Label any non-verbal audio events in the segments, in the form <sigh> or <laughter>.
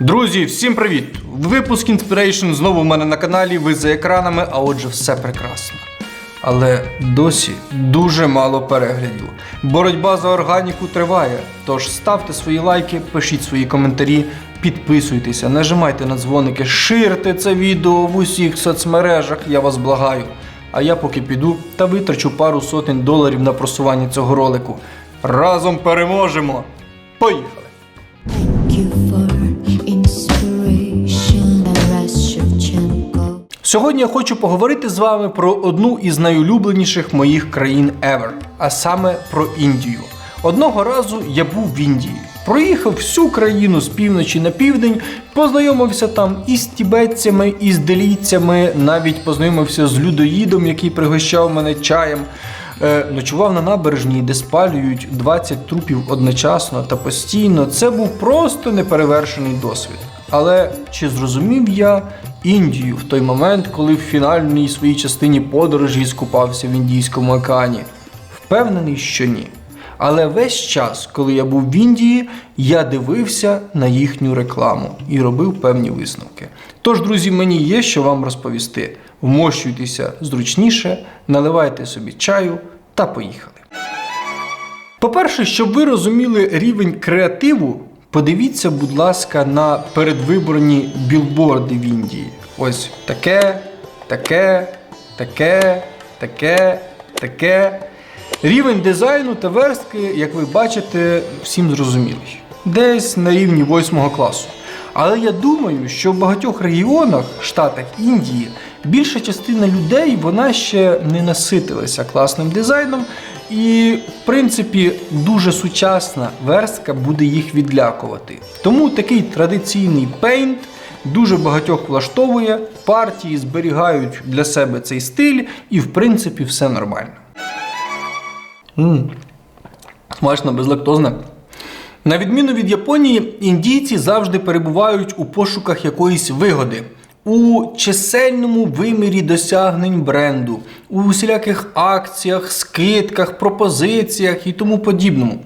Друзі, всім привіт! Випуск Inspiration знову в мене на каналі. Ви за екранами, а отже, все прекрасно. Але досі дуже мало переглядів. Боротьба за органіку триває. Тож ставте свої лайки, пишіть свої коментарі, підписуйтеся, нажимайте на дзвоники, ширте це відео в усіх соцмережах, я вас благаю. А я поки піду та витрачу пару сотень доларів на просування цього ролику. Разом переможемо! Поїхали! Сьогодні я хочу поговорити з вами про одну із найулюбленіших моїх країн ever, а саме про Індію. Одного разу я був в Індії. Проїхав всю країну з півночі на південь, познайомився там із тібетцями, із делійцями, навіть познайомився з людоїдом, який пригощав мене чаєм. Е, ночував на набережній, де спалюють 20 трупів одночасно та постійно. Це був просто неперевершений досвід. Але чи зрозумів я Індію в той момент, коли в фінальній своїй частині подорожі скупався в Індійському океані? Впевнений, що ні. Але весь час, коли я був в Індії, я дивився на їхню рекламу і робив певні висновки. Тож, друзі, мені є що вам розповісти. Вмощуйтеся зручніше, наливайте собі чаю та поїхали. По-перше, щоб ви розуміли рівень креативу, подивіться, будь ласка, на передвиборні білборди в Індії. Ось таке, таке, таке, таке, таке. Рівень дизайну та верстки, як ви бачите, всім зрозумілий. Десь на рівні 8 класу. Але я думаю, що в багатьох регіонах, штатах Індії, більша частина людей вона ще не наситилася класним дизайном, і, в принципі, дуже сучасна верстка буде їх відлякувати. Тому такий традиційний пейнт дуже багатьох влаштовує, партії зберігають для себе цей стиль, і, в принципі, все нормально. М, Смачно, безлактозне. На відміну від Японії, індійці завжди перебувають у пошуках якоїсь вигоди, у чисельному вимірі досягнень бренду, у усіляких акціях, скидках, пропозиціях і тому подібному.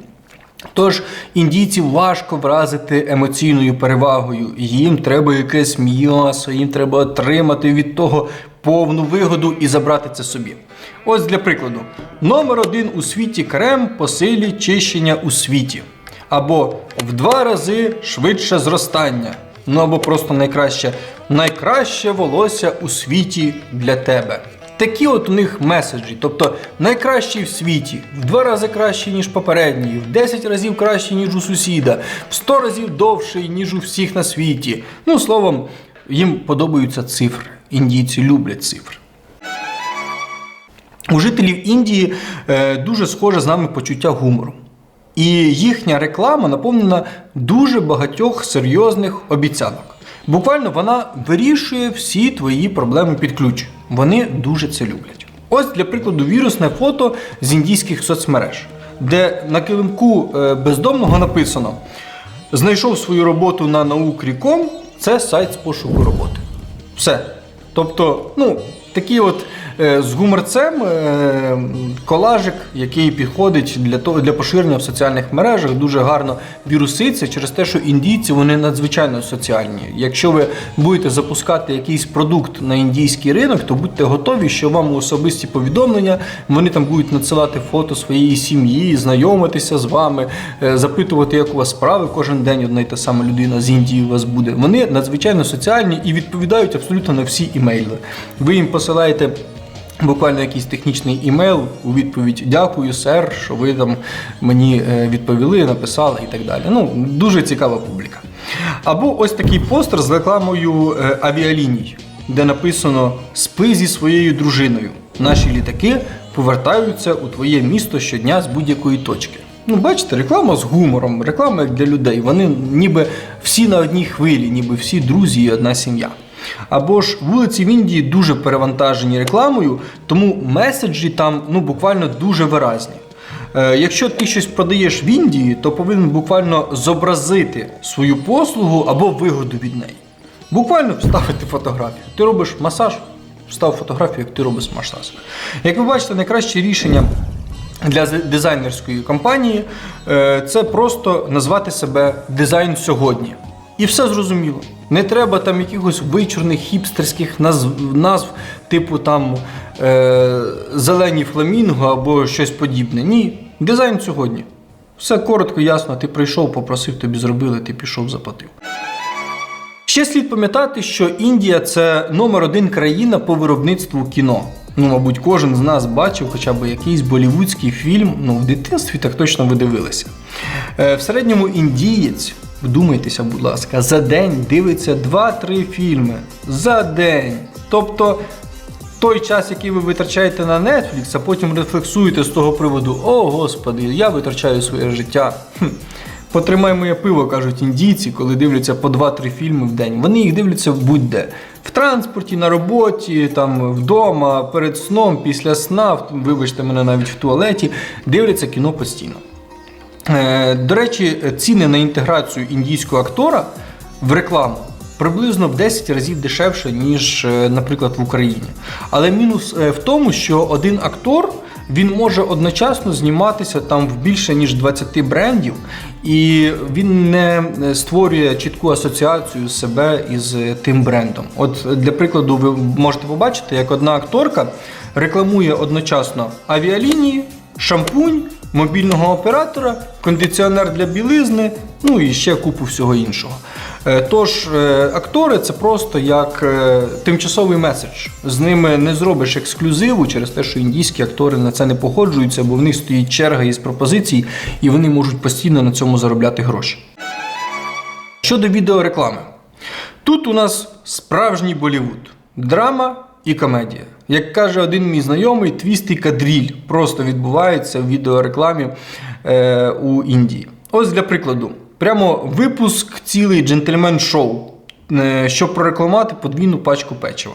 Тож індійців важко вразити емоційною перевагою. Їм треба якесь м'ясо, їм треба отримати від того повну вигоду і забрати це собі. Ось для прикладу: номер один у світі крем по силі чищення у світі. Або в два рази швидше зростання. Ну або просто найкраще найкраще волосся у світі для тебе. Такі от у них меседжі, тобто найкращий в світі, в два рази кращий, ніж попередній, в 10 разів кращий, ніж у сусіда, в 100 разів довший, ніж у всіх на світі. Ну, словом, їм подобаються цифри. Індійці люблять цифри. У жителів Індії е, дуже схоже з нами почуття гумору. І їхня реклама наповнена дуже багатьох серйозних обіцянок. Буквально вона вирішує всі твої проблеми під ключ. Вони дуже це люблять. Ось для прикладу вірусне фото з індійських соцмереж, де на килимку е, бездомного написано: знайшов свою роботу на наукрі.com, це сайт з пошуку роботи. Все. Тобто, ну, такий от з гуморцем е, колажик, який підходить для того для поширення в соціальних мережах, дуже гарно віруситься через те, що індійці вони надзвичайно соціальні. Якщо ви будете запускати якийсь продукт на індійський ринок, то будьте готові, що вам особисті повідомлення вони там будуть надсилати фото своєї сім'ї, знайомитися з вами, е, запитувати, як у вас справи кожен день. Одна й та сама людина з Індії у вас буде. Вони надзвичайно соціальні і відповідають абсолютно на всі імейли. Ви їм посилаєте. Буквально якийсь технічний імейл у відповідь Дякую, сер, що ви там мені е, відповіли, написали і так далі. Ну, дуже цікава публіка. Або ось такий постер з рекламою е, авіаліній, де написано Спи зі своєю дружиною. Наші літаки повертаються у твоє місто щодня з будь-якої точки. Ну, бачите, реклама з гумором, реклама як для людей. Вони ніби всі на одній хвилі, ніби всі друзі і одна сім'я. Або ж вулиці в Індії дуже перевантажені рекламою, тому меседжі там ну, буквально дуже виразні. Е, якщо ти щось продаєш в Індії, то повинен буквально зобразити свою послугу або вигоду від неї. Буквально вставити фотографію. Ти робиш масаж, встав фотографію, як ти робиш масаж. Як ви бачите, найкраще рішення для дизайнерської компанії е, це просто назвати себе дизайн сьогодні. І все зрозуміло. Не треба там якихось вичурних хіпстерських назв, назв типу там е, зелені фламінго або щось подібне. Ні, дизайн сьогодні. Все коротко, ясно, ти прийшов, попросив, тобі зробили, ти пішов, заплатив. Ще слід пам'ятати, що Індія це номер один країна по виробництву кіно. Ну, мабуть, кожен з нас бачив хоча б якийсь болівудський фільм. Ну, в дитинстві так точно ви дивилися. Е, в середньому індієць, вдумайтеся, будь ласка, за день дивиться 2-3 фільми. За день. Тобто той час, який ви витрачаєте на Netflix, а потім рефлексуєте з того приводу: О, господи, я витрачаю своє життя. Потримай моє пиво, кажуть індійці, коли дивляться по 2-3 фільми в день. Вони їх дивляться будь-де. В транспорті, на роботі, там вдома, перед сном, після сна, вибачте мене навіть в туалеті, дивляться кіно постійно. Е, До речі, ціни на інтеграцію індійського актора в рекламу приблизно в 10 разів дешевше, ніж, е, наприклад, в Україні. Але мінус е, в тому, що один актор він може одночасно зніматися там в більше ніж 20 брендів, і він не створює чітку асоціацію себе із тим брендом. От для прикладу, ви можете побачити, як одна акторка рекламує одночасно авіалінії, шампунь, мобільного оператора, кондиціонер для білизни, ну і ще купу всього іншого. Е, Тож е, актори це просто як е, тимчасовий меседж. З ними не зробиш ексклюзиву через те, що індійські актори на це не погоджуються, бо в них стоїть черга із пропозицій, і вони можуть постійно на цьому заробляти гроші. Щодо відеореклами, тут у нас справжній Болівуд, драма і комедія. Як каже один мій знайомий, твіст і кадріль просто відбувається в відеорекламі е, у Індії. Ось для прикладу, прямо випуск цілий джентльмен шоу, е, щоб прорекламувати подвійну пачку печива.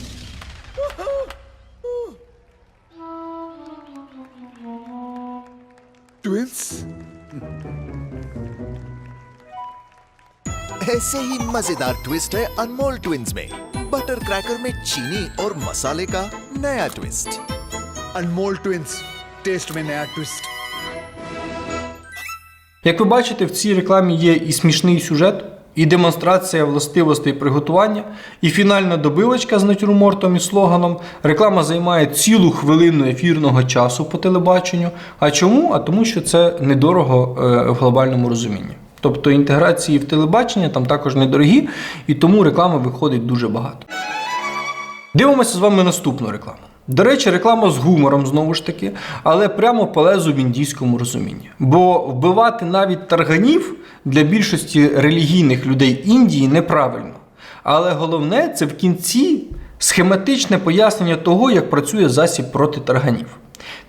ऐसे ही मजेदार ट्विस्ट है अनमोल ट्विंस में बटर क्रैकर में चीनी और मसाले का नया ट्विस्ट अनमोल ट्विंस टेस्ट में नया ट्विस्ट Як ви бачите, в цій рекламі є і смішний сюжет, і демонстрація властивостей приготування, і фінальна добивочка з натюрмортом і слоганом. Реклама займає цілу хвилину ефірного часу по телебаченню. А чому? А тому, що це недорого е, в глобальному розумінні. Тобто інтеграції в телебачення там також недорогі, і тому реклами виходить дуже багато. Дивимося з вами наступну рекламу. До речі, реклама з гумором знову ж таки, але прямо по лезу в індійському розумінні. Бо вбивати навіть тарганів для більшості релігійних людей Індії неправильно. Але головне це в кінці схематичне пояснення того, як працює засіб проти тарганів.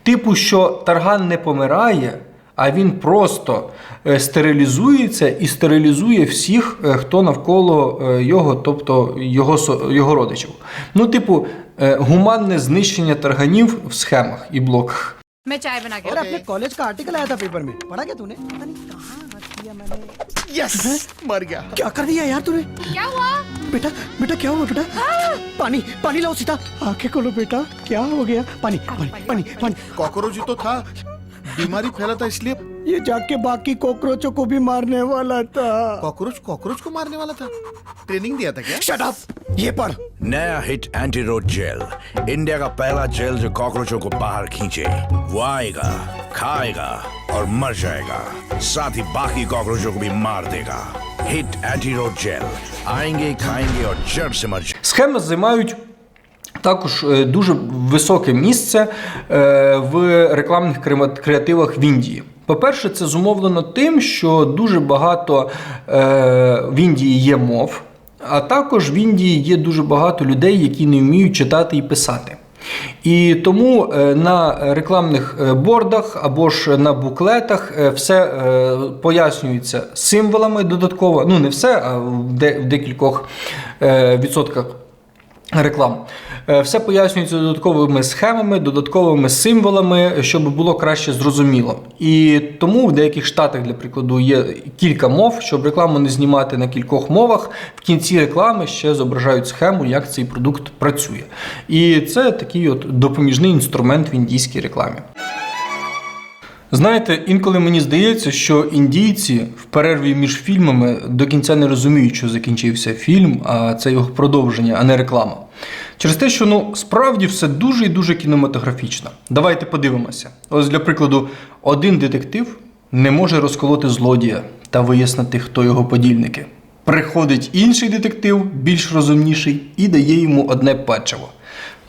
Типу, що тарган не помирає, а він просто е, стерилізується і стерилізує всіх, е, хто навколо е, його, тобто його, со- його родичів. Ну, типу, е, гуманне знищення тарганів в схемах і блоках. मैं चाय बना के यार अपने कॉलेज का आर्टिकल आया था पेपर में पढ़ा क्या तूने पता नहीं कहाँ रख दिया मैंने यस मर गया क्या कर दिया यार तूने क्या हुआ बेटा बेटा क्या हुआ बेटा पानी पानी लाओ सीता आंखें खोलो बेटा क्या हो गया पानी पानी पानी पानी कॉकरोच ही तो था बीमारी फैला था इसलिए ये जाके बाकी कॉकरोचों को भी मारने वाला था कॉकरोच कॉकरोच को मारने वाला था ट्रेनिंग दिया था क्या शट अप ये पढ़ नया hit anti road jail India का पहला जेल जो कॉकरोचों को बाहर खींचे वो आएगा खाएगा और मर जाएगा साथ ही बाकी कॉकरोचों को भी मार देगा हिट एंटी रोड जेल आएंगे खाएंगे और जड़ से मर जाएंगे Схеми займають також е, дуже високе місце е, в рекламних креативах в Індії. По-перше, це зумовлено тим, що дуже багато е, в Індії є мов, а також в Індії є дуже багато людей, які не вміють читати і писати. І тому на рекламних бордах або ж на буклетах все пояснюється символами додатково. Ну, не все, а в декількох відсотках реклам. Е, Все пояснюється додатковими схемами, додатковими символами, щоб було краще зрозуміло. І тому в деяких штатах, для прикладу, є кілька мов, щоб рекламу не знімати на кількох мовах. В кінці реклами ще зображають схему, як цей продукт працює. І це такий от допоміжний інструмент в індійській рекламі. Знаєте, інколи мені здається, що індійці в перерві між фільмами до кінця не розуміють, що закінчився фільм, а це його продовження, а не реклама. Через те, що ну справді все дуже і дуже кінематографічно. Давайте подивимося. Ось для прикладу, один детектив не може розколоти злодія та вияснити, хто його подільники. Приходить інший детектив, більш розумніший, і дає йому одне печиво.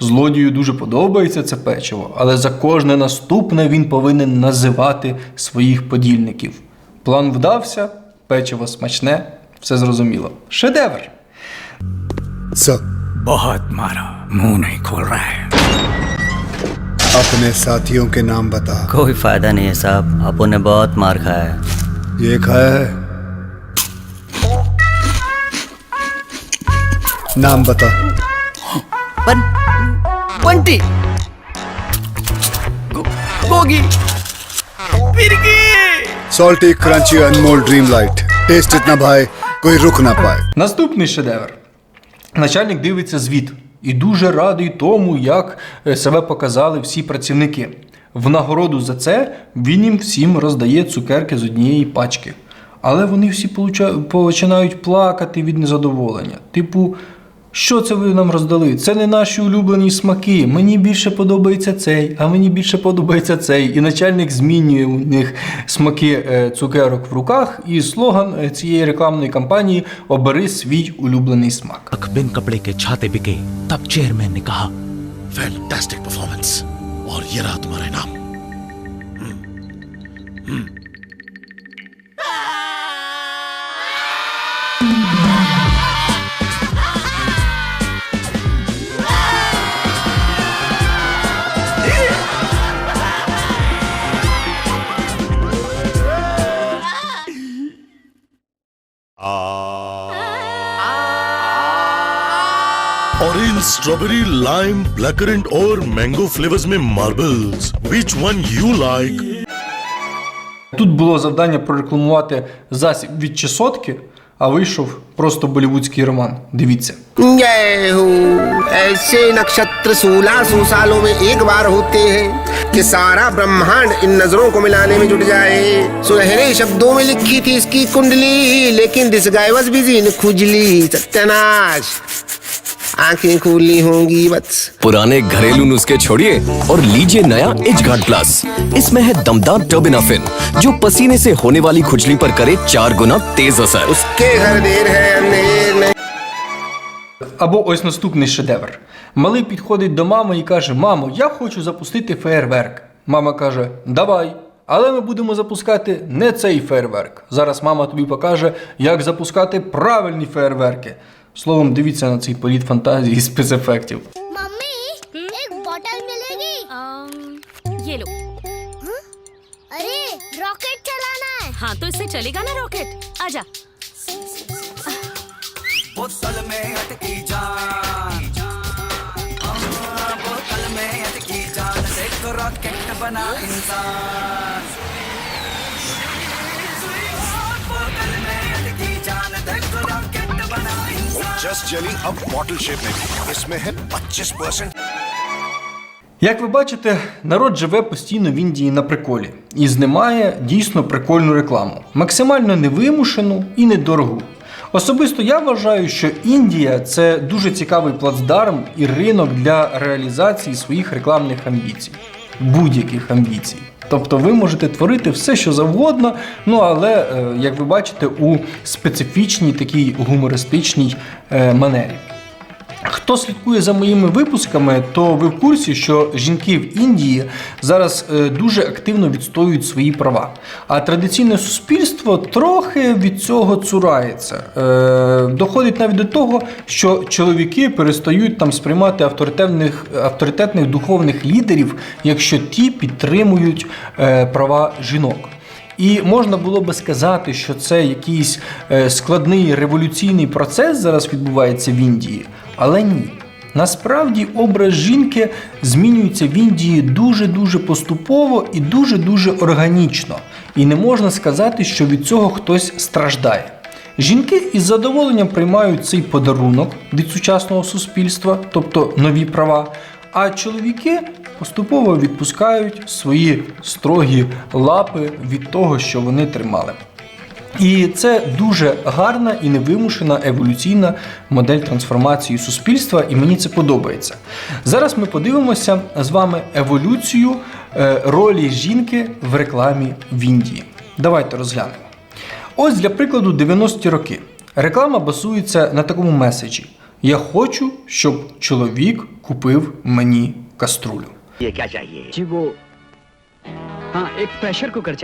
Злодію дуже подобається це печиво, але за кожне наступне він повинен називати своїх подільників. План вдався, печиво смачне, все зрозуміло. Шедевр! सर बहुत मारा मुंह नहीं खोल रहा है अपने साथियों के नाम बता कोई फायदा नहीं है साहब आपो ने बहुत मार खाया है ये खाया है नाम बता बन వంటి గోగి పిరిగి salty crunchy Anmol dream light taste it на бай, кой рук на бай. Наступний шедевр. Начальник дивиться звіт і дуже радий тому, як е, себе показали всі працівники. В нагороду за це він їм всім роздає цукерки з однієї пачки. Але вони всі починають плакати від незадоволення. Типу, що це ви нам роздали? Це не наші улюблені смаки. Мені більше подобається цей, а мені більше подобається цей. І начальник змінює у них смаки е, цукерок в руках. І слоган е, цієї рекламної кампанії Обери свій улюблений смак. Fantastic performance. Or Yara Tumare Naam. Hmm. Hmm. hmm. Strawberry lime ब्लैकरेंट और मैंगो फ्लेवर्स में marbles which one you like Тут було завдання прорекламувати засіб від чесотки, а вийшов просто болівудський роман. Дивіться. जय हो ऐसे नक्षत्र सोलह सौ सालों में एक बार होते हैं कि सारा ब्रह्मांड इन नजरों को मिलाने में जुट जाए सुनहरे शब्दों में लिखी थी इसकी कुंडली लेकिन this guy was busy in खुजली सत्यानाश आंखें खुली होंगी बस पुराने घरेलू नुस्खे छोड़िए और लीजिए नया इच गार्ड प्लस इसमें है दमदार टर्बिनाफिन जो पसीने से होने वाली खुजली पर करे चार गुना तेज असर उसके घर देर है अंधेर नहीं Або ось наступний шедевр. Малий підходить до мами і каже: Мамо, я хочу запустити феєрверк. Мама каже: Давай. Але ми будемо запускати не цей фейерверк. Зараз мама тобі покаже, як запускати правильні фейерверки. Словом, дивіться на цей політ фантазії і спецефектів. मम्मी एक बॉटल मिलेगी ये लो अरे रॉकेट चलाना है हाँ तो इससे चलेगा ना रॉकेट आजा बोतल में अटकी जान बोतल में अटकी जान देखो रॉकेट बना इंसान बोतल में अटकी जान देखो रॉकेट बना इंसान जस्ट जेली अब बॉटल शेप में भी। इसमें है 25 परसेंट Як ви бачите, народ живе постійно в Індії на приколі і знімає дійсно прикольну рекламу, максимально невимушену і недорогу. Особисто я вважаю, що Індія це дуже цікавий плацдарм і ринок для реалізації своїх рекламних амбіцій, будь-яких амбіцій. Тобто ви можете творити все, що завгодно, ну але, е, як ви бачите, у специфічній такій гумористичній е, манері. Хто слідкує за моїми випусками, то ви в курсі, що жінки в Індії зараз е, дуже активно відстоюють свої права. А традиційне суспільство трохи від цього цурається. Е, доходить навіть до того, що чоловіки перестають там сприймати авторитетних, авторитетних духовних лідерів, якщо ті підтримують е, права жінок. І можна було би сказати, що це якийсь складний революційний процес зараз відбувається в Індії, але ні. Насправді образ жінки змінюється в Індії дуже-дуже поступово і дуже-дуже органічно. І не можна сказати, що від цього хтось страждає. Жінки із задоволенням приймають цей подарунок від сучасного суспільства, тобто нові права, а чоловіки поступово відпускають свої строгі лапи від того, що вони тримали. І це дуже гарна і невимушена еволюційна модель трансформації суспільства, і мені це подобається. Зараз ми подивимося з вами еволюцію е, ролі жінки в рекламі в Індії. Давайте розглянемо. Ось для прикладу, 90-ті роки. Реклама базується на такому меседжі: Я хочу, щоб чоловік купив мені каструлю. А, ек пресер кукер.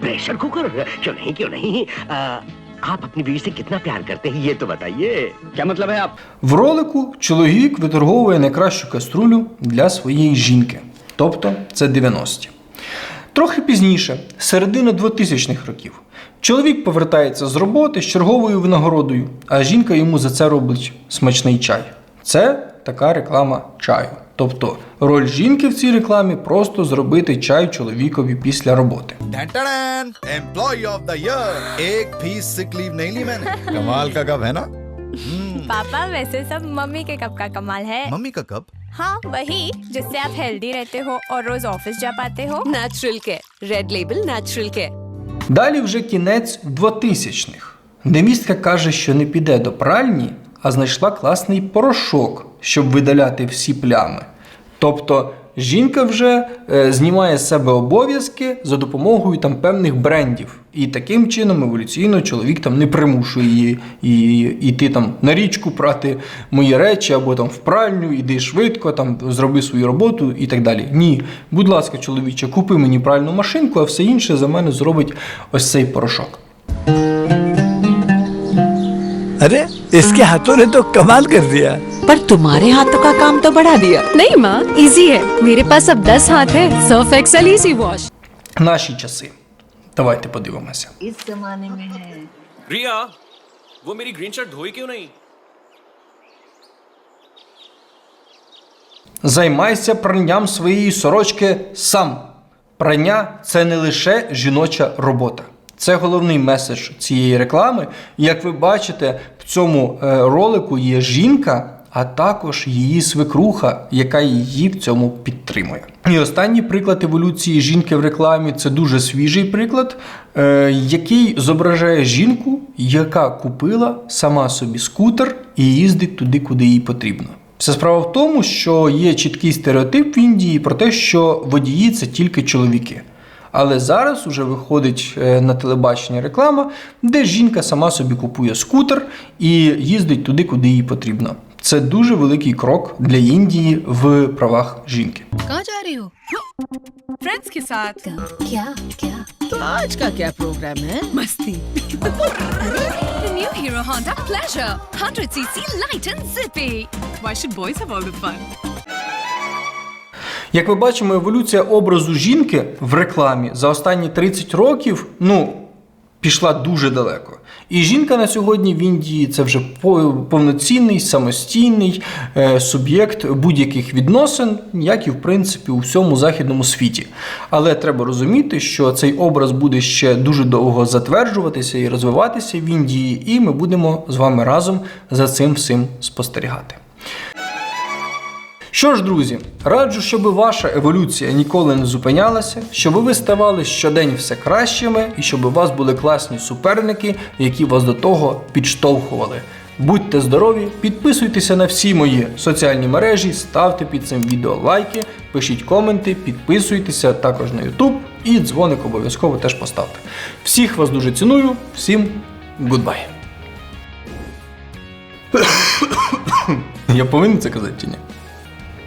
प्रेशर कुकर चाहिए प्रेशर कुकर क्यों नहीं क्यों नहीं आ, आप अपनी बीवी से कितना प्यार करते हैं ये तो बताइए क्या मतलब है आप В ролику чоловік виторговує найкращу каструлю для своєї жінки, тобто це 90-ті. Трохи пізніше, середина 2000-х років, чоловік повертається з роботи з черговою винагородою, а жінка йому за це робить смачний чай. Це така реклама чаю. Тобто роль жінки в цій рекламі просто зробити чай чоловікові після роботи. एम्प्लॉय ऑफ द ईयर एक भी सिक लीव नहीं ली मैंने कमाल का कब है ना पापा वैसे सब मम्मी के कप का कमाल है मम्मी का कब हाँ वही जिससे आप हेल्दी रहते हो और रोज ऑफिस जा पाते हो नेचुरल के रेड लेबल नेचुरल के Далі вже кінець 2000-х. Невістка каже, що не піде до пральні, а знайшла класний порошок, щоб видаляти всі плями. Тобто жінка вже е, знімає з себе обов'язки за допомогою там певних брендів. І таким чином еволюційно чоловік там не примушує її і, йти там на річку прати мої речі або там в пральню, іди швидко, там зроби свою роботу і так далі. Ні, будь ласка, чоловіче, купи мені пральну машинку, а все інше за мене зробить ось цей порошок. अरे इसके हाथों ने तो कमाल कर दिया पर तुम्हारे हाथों का काम तो बढ़ा दिया नहीं माँ इजी है मेरे पास अब दस हाथ है सर्फ एक्सेल इजी वॉश Наші часи. Давайте подивимося. इस जमाने में है रिया वो मेरी ग्रीन शर्ट धोई क्यों नहीं Займайся пранням своєї сорочки сам. Прання це не лише жіноча робота. Це головний меседж цієї реклами. Як ви бачите, в цьому е, ролику є жінка, а також її свекруха, яка її в цьому підтримує. І останній приклад еволюції жінки в рекламі це дуже свіжий приклад, е, який зображає жінку, яка купила сама собі скутер і їздить туди, куди їй потрібно. Вся справа в тому, що є чіткий стереотип в Індії про те, що водії це тільки чоловіки. Але зараз уже виходить е, на телебачення реклама, де жінка сама собі купує скутер і їздить туди, куди їй потрібно. Це дуже великий крок для Індії в правах жінки. कहाँ जा रही हो फ्रेंड्स के साथ क्या क्या तो आज का क्या प्रोग्राम है मस्ती The new Hero Honda Pleasure 100cc light and zippy. Why should boys have all the fun? Як ми бачимо, еволюція образу жінки в рекламі за останні 30 років, ну, пішла дуже далеко. І жінка на сьогодні в Індії це вже повноцінний, самостійний е, суб'єкт будь-яких відносин, як і в принципі у всьому західному світі. Але треба розуміти, що цей образ буде ще дуже довго затверджуватися і розвиватися в Індії, і ми будемо з вами разом за цим всім спостерігати. Що ж, друзі, раджу, щоб ваша еволюція ніколи не зупинялася, щоб ви ставали щодень все кращими і щоб у вас були класні суперники, які вас до того підштовхували. Будьте здорові, підписуйтеся на всі мої соціальні мережі, ставте під цим відео лайки, пишіть коменти, підписуйтеся також на YouTube і дзвоник обов'язково теж поставте. Всіх вас дуже ціную, всім гудбай! <coughs> Я повинен це казати чи ні?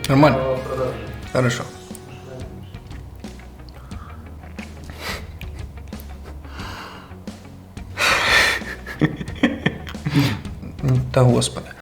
Нормально? Хорошо. Та господи.